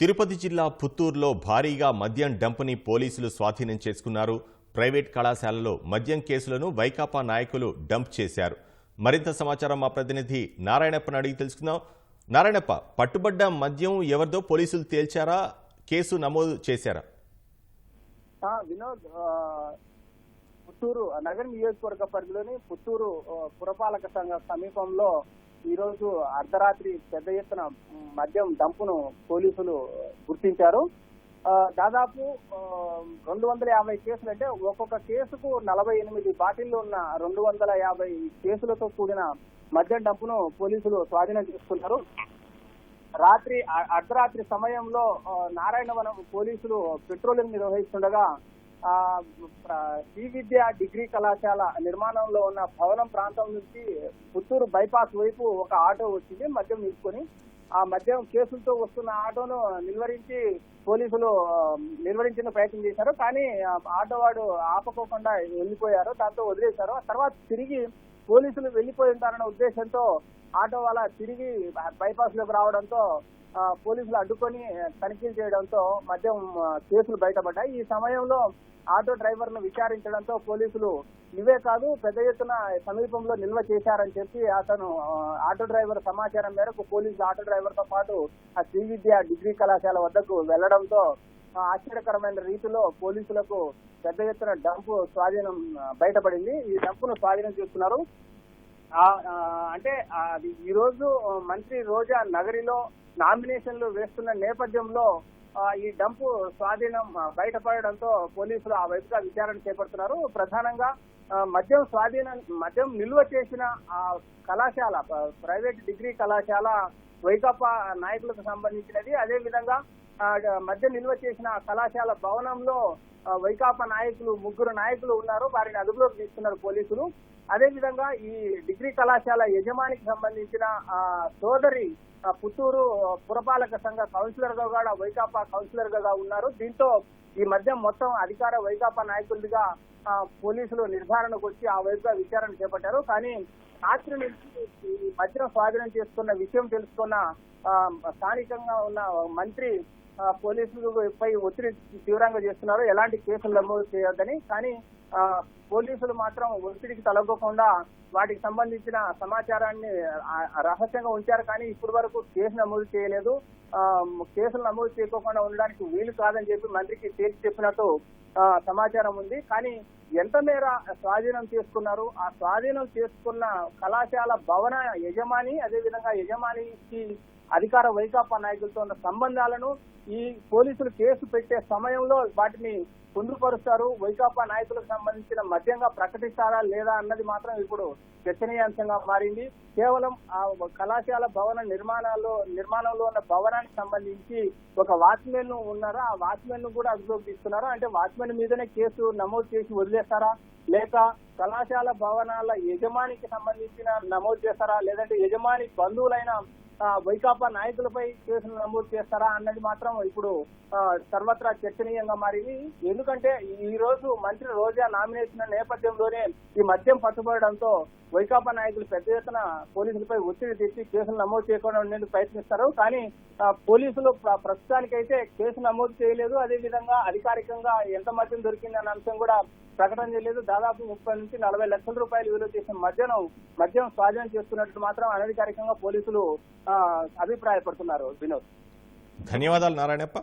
తిరుపతి జిల్లా పుత్తూరులో భారీగా మద్యం డంపుని పోలీసులు స్వాధీనం చేసుకున్నారు. ప్రైవేట్ కళాశాలలో మద్యం కేసులను వైకాపా నాయకులు డంప్ చేశారు. మరింత సమాచారం మా ప్రతినిధి నారాయణప్పని అడిగి తెలుసుకుందాం. నారాయణప్ప పట్టుబడ్డ మద్యం ఎవరిదో పోలీసులు తేల్చారా? కేసు నమోదు చేశారా? వినోద్ పుత్తూరు నగర నియోజకవర్గ పరిధిలోని పుత్తూరు పురపాలక సంఘ సమీపంలో ఈ రోజు అర్ధరాత్రి పెద్ద ఎత్తున మద్యం డంపును పోలీసులు గుర్తించారు. దాదాపు రెండు వందల యాభై కేసులు అంటే ఒక్కొక్క కేసుకు నలభై ఎనిమిది బాటిల్లో ఉన్న రెండు వందల యాభై కేసులతో కూడిన మద్యం డంపును పోలీసులు స్వాధీనం చేసుకున్నారు. రాత్రి అర్ధరాత్రి సమయంలో నారాయణవనం పోలీసులు పెట్రోలింగ్ నిర్వహిస్తుండగా శ్రీ విద్య డిగ్రీ కళాశాల నిర్మాణంలో ఉన్న భవనం ప్రాంతం నుంచి పుత్తూరు బైపాస్ వైపు ఒక ఆటో వచ్చింది. మద్యం తీసుకొని ఆ మద్యం కేసులతో వస్తున్న ఆటోను నిలువరించి పోలీసులు నిర్వహించిన నిలువరించిన ప్రయత్నం చేశారు. కానీ ఆటో వాడు ఆపకోకుండా వెళ్ళిపోయారు. దాంతో వదిలేశారు. ఆ తర్వాత తిరిగి పోలీసులు వెళ్ళిపోయి ఉంటారన్న ఉద్దేశంతో ఆటో వాళ్ళ తిరిగి బైపాస్లోకి రావడంతో పోలీసులు అడ్డుకొని తనిఖీలు చేయడంతో మద్యం కేసులు బయటపడ్డాయి. ఈ సమయంలో ఆటో డ్రైవర్ను విచారించడంతో పోలీసులు ఇవే కాదు పెద్ద ఎత్తున సమీపంలో నిల్వ చేశారని చెప్పి అతను ఆటో డ్రైవర్ సమాచారం మేరకు పోలీసులు ఆటో డ్రైవర్తో పాటు ఆ శ్రీ విద్య డిగ్రీ కళాశాల వద్దకు వెళ్ళడంతో ఆశ్చర్యకరమైన రీతిలో పోలీసులకు పెద్ద ఎత్తున డంపు స్వాధీనం బయటపడింది. ఈ డంపును స్వాధీనం చేస్తున్నారు అంటే అది ఈ రోజు మంత్రి రోజా నగరిలో నామినేషన్లు వేస్తున్న నేపథ్యంలో ఈ డంపు స్వాధీనం బయటపడడంతో పోలీసులు ఆ వైపుగా విచారణ చేపడుతున్నారు. ప్రధానంగా మద్యం స్వాధీనం మద్యం నిల్వ చేసిన ఆ కళాశాల ప్రైవేట్ డిగ్రీ కళాశాల వైకాపా నాయకులకు సంబంధించినది. అదే విధంగా మద్యం నిల్వ చేసిన కళాశాల భవనంలో వైకాపా నాయకులు ముగ్గురు నాయకులు ఉన్నారు. వారిని అదుపులోకి తీసుకున్నారు పోలీసులు. అదేవిధంగా ఈ డిగ్రీ కళాశాల యజమానికి సంబంధించిన సోదరి పుత్తూరు పురపాలక సంఘ కౌన్సిలర్గా కూడా వైకాపా కౌన్సిలర్గా ఉన్నారు. దీంతో ఈ మధ్య మొత్తం అధికార వైకాపా నాయకులుగా పోలీసులు నిర్ధారణకు వచ్చి ఆ వైపుగా విచారణ చేపట్టారు. కానీ రాత్రి నుంచి ఈ స్వాధీనం చేసుకున్న విషయం తెలుసుకున్న స్థానికంగా ఉన్న మంత్రి పోలీసులపై ఒత్తిడి తీవ్రంగా చేస్తున్నారు. ఎలాంటి కేసులు నమోదు చేయొద్దని. కానీ పోలీసులు మాత్రం ఒత్తిడికి తలగకుండా వాటికి సంబంధించిన సమాచారాన్ని రహస్యంగా ఉంచారు. కానీ ఇప్పటి వరకు కేసు నమోదు చేయలేదు. కేసులు నమోదు చేయకుండా ఉండడానికి వీలు కాదని చెప్పి మంత్రికి తేల్చి చెప్పినట్టు సమాచారం ఉంది. కానీ ఎంత మేర స్వాధీనం చేసుకున్నారు? ఆ స్వాధీనం చేసుకున్న కళాశాల భవన యజమాని అదేవిధంగా యజమానికి అధికార వైకాపా నాయకులతో ఉన్న సంబంధాలను ఈ పోలీసులు కేసు పెట్టే సమయంలో వాటిని పొందుపరుస్తారు. వైకాపా నాయకులకు సంబంధించిన మద్యంగా ప్రకటిస్తారా లేదా అన్నది మాత్రం ఇప్పుడు చర్చనీయాంశంగా మారింది. కేవలం ఆ కళాశాల భవన నిర్మాణాల్లో నిర్మాణంలో ఉన్న భవనానికి సంబంధించి ఒక వాచ్మెన్ ఉన్నారా? ఆ వాచ్మెన్ను కూడా అదుపులోకి తీసుకున్నారా? అంటే వాచ్మెన్ మీదనే కేసు నమోదు చేసి వదిలేస్తారా? లేక కళాశాల భవనాల యజమానికి సంబంధించిన నమోదు చేస్తారా? లేదంటే యజమాని బంధువులైన వైకాపా నాయకులపై కేసులు నమోదు చేస్తారా అన్నది మాత్రం ఇప్పుడు సర్వత్రా చర్చనీయంగా మారింది. ఎందుకంటే ఈ రోజు మంత్రి రోజా నామినేషన్ నేపథ్యంలోనే ఈ మద్యం పట్టుబడడంతో వైకాపా నాయకులు పెద్ద ఎత్తున పోలీసులపై ఒత్తిడి తెచ్చి కేసులు నమోదు చేయకుండా ఉండేందుకు ప్రయత్నిస్తారు. కానీ పోలీసులు ప్ర- ప్రస్తుతానికైతే కేసు నమోదు చేయలేదు. అదేవిధంగా అధికారికంగా ఎంత మద్యం దొరికింది అన్న అంశం కూడా ప్రకటన చేయలేదు. దాదాపు ముప్పై నుంచి నలభై లక్షల రూపాయలు విలువ చేసిన మద్యం మద్యం స్వాధీనం చేస్తున్నట్టు మాత్రం అనధికారికంగా పోలీసులు అభిప్రాయపడుతున్నారు వినోద్. ధన్యవాదాలు నారాయణప్ప.